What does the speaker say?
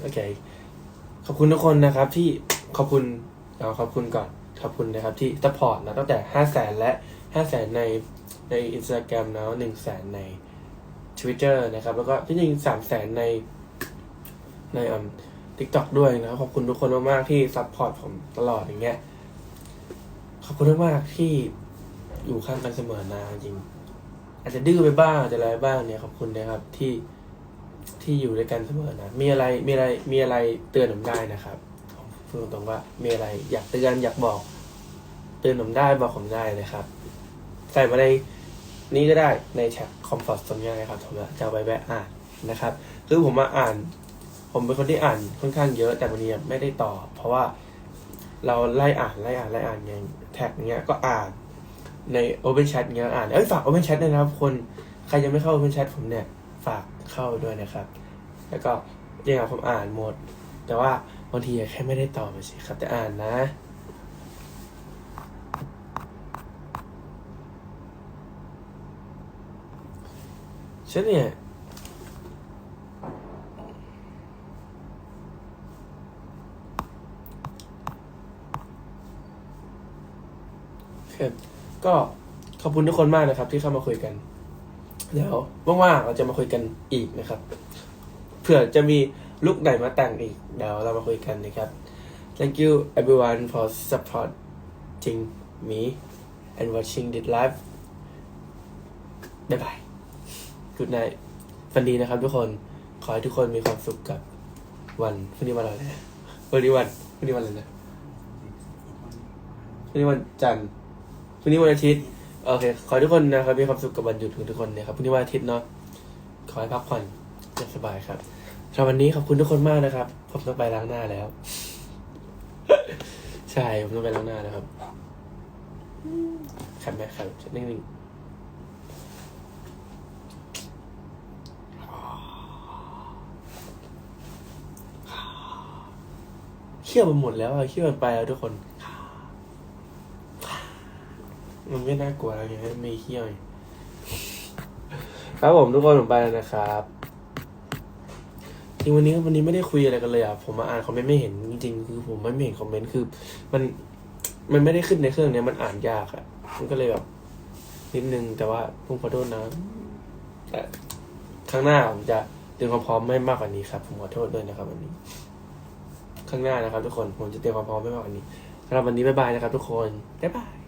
โอเค ขอบคุณทุกคนนะครับที่ขอบคุณเอาขอบคุณก่อน ขอบคุณนะครับที่สปอร์ตนะตั้งแต่ห้าแสนและห้าแสนในในอินสตาแกรมแล้วหนึ่งแสนใน Twitter นะครับ แล้วก็ที่จริงสามแสนในในอืมทิกตอกด้วยนะครับ ขอบคุณทุกคนมากๆที่ซัพพอร์ตผมตลอดอย่างเงี้ยขอบคุณมากๆที่อยู่ข้างกันเสมอนะจริง อาจจะดื้อไปบ้างอาจจะอะไรบ้างเนี่ยขอบคุณนะครับที่ ที่อยู่ด้วยกันเสมอนะ มีอะไร มีอะไร มีอะไรเตือนผมได้นะครับพูดตรงๆว่า มีอะไรอยากเตือนอยากบอก เตือนผมได้บอกผมได้เลยครับ ใส่มาในนี้ก็ได้ในแท็กคอมฟอร์ตโซนง่ายครับผมจะเอาไปแวะอ่านนะครับ คือผมมาอ่าน ผมเป็นคนที่อ่านค่อนข้างเยอะแต่วันนี้ไม่ได้ตอบเพราะว่าเราไล่อ่านไล่อ่านไล่อ่านอย่างแท็กเงี้ยก็อ่านใน Open Chat เงี้ยอ่าน เอ้ยฝาก Open Chat ด้วยนะครับคน ใครยังไม่เข้า Open Chat ผมเนี่ย ฝากเข้าด้วยนะครับ แล้วก็ยังไงผมอ่านหมด แต่ว่าบางทีแค่ไม่ได้ตอบไปสิครับ แต่อ่านนะ ฉันเนี่ยก็ขอบคุณทุกคนมากนะครับที่เข้ามาคุยกัน เดี๋ยวว่างๆเราจะมาคุยกันอีกนะครับ เผื่อจะมีลุกไหนมาแต่งอีก เดี๋ยวเรามาคุยกันนะครับ thank you everyone for supporting me and watching this live บ๊ายบาย good night ฝันดีนะครับทุกคน ขอให้ทุกคนมีความสุขกับวันพรุ่งนี้วันอะไรนะวันนี้วันพรุ่งนี้วันอะไรนะพรุ่งนี้วันจันทร์พรุ่งนี้วันอาทิตย์ โอเค ขอให้ทุกคนนะครับมีความสุขกับวันหยุดของทุกคนนะครับพรุ่งนี้วันอาทิตย์เนาะขอให้พักผ่อนอย่างสบายครับสำหรับวันนี้ขอบคุณทุกคนมากนะครับผมต้องไปล้างหน้าแล้ว ใช่ผมต้องไปล้างหน้าแล้วครับขันไหมขันนิ่งๆเขี้ยวมันหมดแล้วอะเขี้ยวมันไปแล้วทุกคน มันไม่น่ากลัวอะไรอย่างเงี้ยไม่เขี้ยวไงครับผมทุกคนผมไปแล้วนะครับจริงวันนี้วันนี้ไม่ได้คุยอะไรกันเลยอะผมมาอ่านคอมเมนต์ไม่เห็นจริงๆคือผมไม่เห็นคอมเมนต์คือ มันมันไม่ได้ขึ้นในเครื่องเนี้ยมันอ่านยากอะมันก็เลยแบบนิดนึงแต่ว่าผมขอโทษนะแต่ครั้งหน้าผมจะเตรียมความพร้อมไม่มากกว่านี้ครับ ผมขอโทษด้วยนะครับวันนี้ข้างหน้านะครับ ทุกคนผมจะเตรียมความพร้อมไม่มากกว่านี้สำหรับวันนี้บ๊ายบายนะครับ ทุกคนบ๊ายบาย